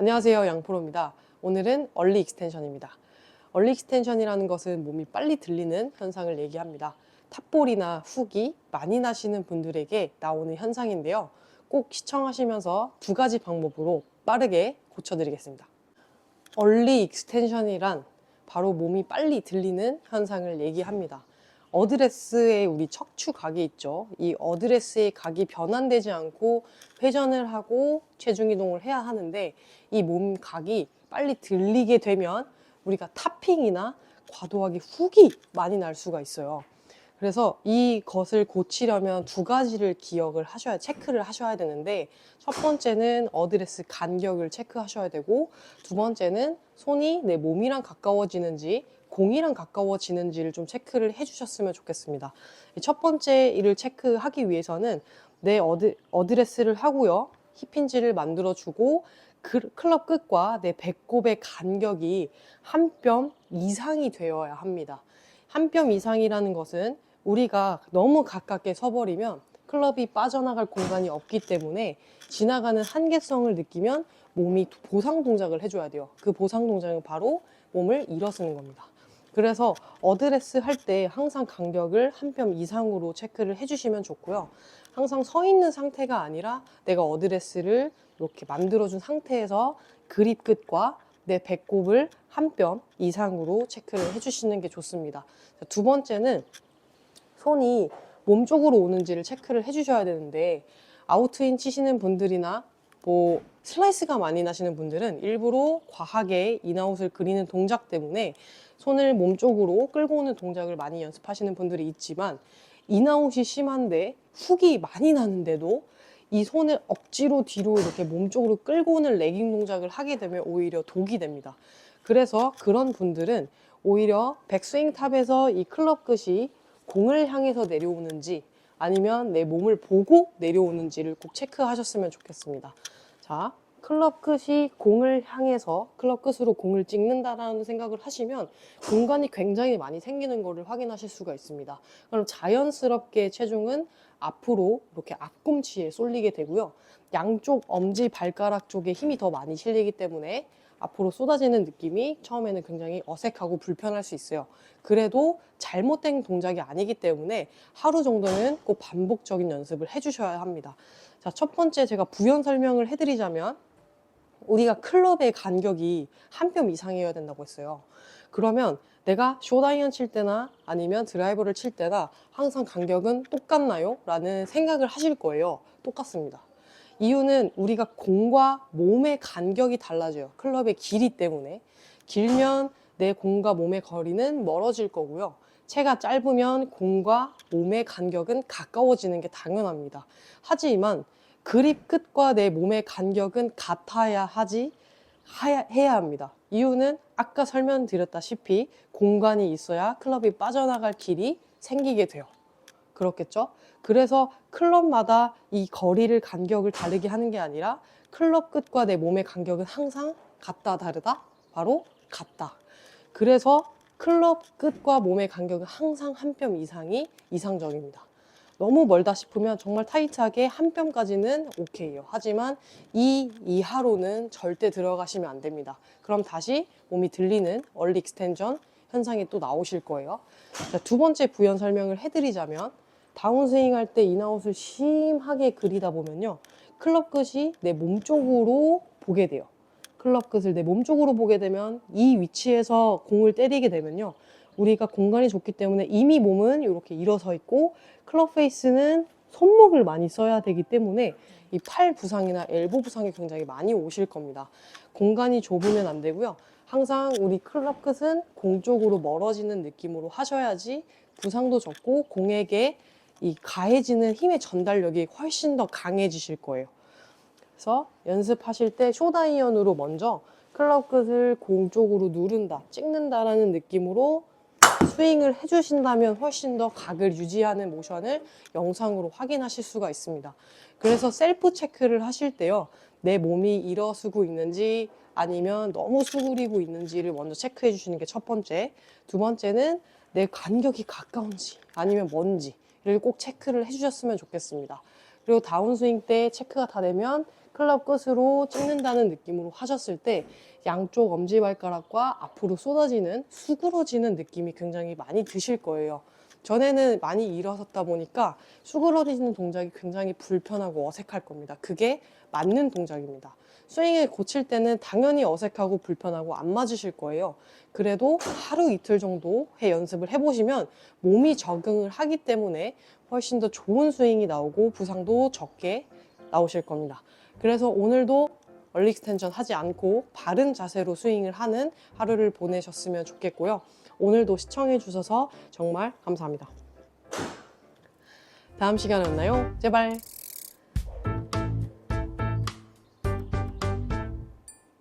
안녕하세요. 양프로입니다. 오늘은 얼리 익스텐션입니다. 얼리 익스텐션이라는 것은 몸이 빨리 들리는 현상을 얘기합니다. 탑볼이나 훅이 많이 나시는 분들에게 나오는 현상인데요. 꼭 시청하시면서 두 가지 방법으로 빠르게 고쳐드리겠습니다. 얼리 익스텐션이란 바로 몸이 빨리 들리는 현상을 얘기합니다. 어드레스에 우리 척추 각이 있죠. 이 어드레스의 각이 변환되지 않고 회전을 하고 체중 이동을 해야 하는데 이 몸 각이 빨리 들리게 되면 우리가 탑핑이나 과도하게 훅이 많이 날 수가 있어요. 그래서 이것을 고치려면 두 가지를 기억을 하셔야 체크를 하셔야 되는데 첫 번째는 어드레스 간격을 체크하셔야 되고 두 번째는 손이 내 몸이랑 가까워지는지 공이랑 가까워지는지를 좀 체크를 해주셨으면 좋겠습니다. 첫 번째 일을 체크하기 위해서는 내 어드, 어드레스를 하고요. 힙힌지를 만들어주고 그- 클럽 끝과 내 배꼽의 간격이 한 뼘 이상이 되어야 합니다. 한 뼘 이상이라는 것은 우리가 너무 가깝게 서버리면 클럽이 빠져나갈 공간이 없기 때문에 지나가는 한계성을 느끼면 몸이 보상 동작을 해줘야 돼요. 그 보상 동작은 바로 몸을 일어서는 겁니다. 그래서 어드레스 할 때 항상 간격을 한 뼘 이상으로 체크를 해주시면 좋고요. 항상 서 있는 상태가 아니라 내가 어드레스를 이렇게 만들어준 상태에서 그립 끝과 내 배꼽을 한 뼘 이상으로 체크를 해주시는 게 좋습니다. 자, 두 번째는 손이 몸 쪽으로 오는지를 체크를 해주셔야 되는데 아웃트인 치시는 분들이나 뭐 슬라이스가 많이 나시는 분들은 일부러 과하게 인아웃을 그리는 동작 때문에 손을 몸 쪽으로 끌고 오는 동작을 많이 연습하시는 분들이 있지만 인아웃이 심한데 훅이 많이 나는데도 이 손을 억지로 뒤로 이렇게 몸 쪽으로 끌고 오는 레깅 동작을 하게 되면 오히려 독이 됩니다. 그래서 그런 분들은 오히려 백스윙 탑에서 이 클럽 끝이 공을 향해서 내려오는지 아니면 내 몸을 보고 내려오는지를 꼭 체크하셨으면 좋겠습니다. 자, 클럽 끝이 공을 향해서 클럽 끝으로 공을 찍는다라는 생각을 하시면 공간이 굉장히 많이 생기는 것을 확인하실 수가 있습니다. 그럼 자연스럽게 체중은 앞으로 이렇게 앞꿈치에 쏠리게 되고요. 양쪽 엄지 발가락 쪽에 힘이 더 많이 실리기 때문에 앞으로 쏟아지는 느낌이 처음에는 굉장히 어색하고 불편할 수 있어요. 그래도 잘못된 동작이 아니기 때문에 하루 정도는 꼭 반복적인 연습을 해주셔야 합니다. 자, 첫 번째 제가 부연 설명을 해드리자면 우리가 클럽의 간격이 한 뼘 이상이어야 된다고 했어요. 그러면 내가 쇼다이언 칠 때나 아니면 드라이버를 칠 때나 항상 간격은 똑같나요? 라는 생각을 하실 거예요. 똑같습니다. 이유는 우리가 공과 몸의 간격이 달라져요. 클럽의 길이 때문에. 길면 내 공과 몸의 거리는 멀어질 거고요. 채가 짧으면 공과 몸의 간격은 가까워지는 게 당연합니다. 하지만 그립 끝과 내 몸의 간격은 같아야 하지 해야 합니다. 이유는 아까 설명드렸다시피 공간이 있어야 클럽이 빠져나갈 길이 생기게 돼요. 그렇겠죠? 그래서 클럽마다 이 거리를 간격을 다르게 하는 게 아니라 클럽 끝과 내 몸의 간격은 항상 같다 다르다 바로 같다. 그래서 클럽 끝과 몸의 간격은 항상 한 뼘 이상이 이상적입니다. 너무 멀다 싶으면 정말 타이트하게 한 뼘까지는 오케이요. 하지만 이 이하로는 절대 들어가시면 안 됩니다. 그럼 다시 몸이 들리는 얼리 익스텐전 현상이 또 나오실 거예요. 자, 두 번째 부연 설명을 해드리자면 다운스윙 할 때 인아웃을 심하게 그리다 보면요. 클럽 끝이 내 몸 쪽으로 보게 돼요. 클럽 끝을 내 몸 쪽으로 보게 되면 이 위치에서 공을 때리게 되면요. 우리가 공간이 좁기 때문에 이미 몸은 이렇게 일어서 있고 클럽 페이스는 손목을 많이 써야 되기 때문에 이 팔 부상이나 엘보 부상이 굉장히 많이 오실 겁니다. 공간이 좁으면 안 되고요. 항상 우리 클럽 끝은 공 쪽으로 멀어지는 느낌으로 하셔야지 부상도 적고 공에게 이 가해지는 힘의 전달력이 훨씬 더 강해지실 거예요. 그래서 연습하실 때 쇼다이언으로 먼저 클럽 끝을 공 쪽으로 누른다, 찍는다라는 느낌으로 스윙을 해주신다면 훨씬 더 각을 유지하는 모션을 영상으로 확인하실 수가 있습니다. 그래서 셀프 체크를 하실 때요. 내 몸이 일어서고 있는지 아니면 너무 수그리고 있는지를 먼저 체크해 주시는 게 첫 번째. 두 번째는 내 간격이 가까운지 아니면 먼지를 꼭 체크를 해 주셨으면 좋겠습니다. 그리고 다운스윙 때 체크가 다 되면 클럽 끝으로 찍는다는 느낌으로 하셨을 때 양쪽 엄지발가락과 앞으로 쏟아지는 수그러지는 느낌이 굉장히 많이 드실 거예요. 전에는 많이 일어섰다 보니까 수그러지는 동작이 굉장히 불편하고 어색할 겁니다. 그게 맞는 동작입니다. 스윙을 고칠 때는 당연히 어색하고 불편하고 안 맞으실 거예요. 그래도 하루 이틀 정도 해 연습을 해보시면 몸이 적응을 하기 때문에 훨씬 더 좋은 스윙이 나오고 부상도 적게 나오실 겁니다. 그래서 오늘도 얼리 익스텐션 하지 않고 바른 자세로 스윙을 하는 하루를 보내셨으면 좋겠고요. 오늘도 시청해 주셔서 정말 감사합니다. 다음 시간에 만나요. 제발.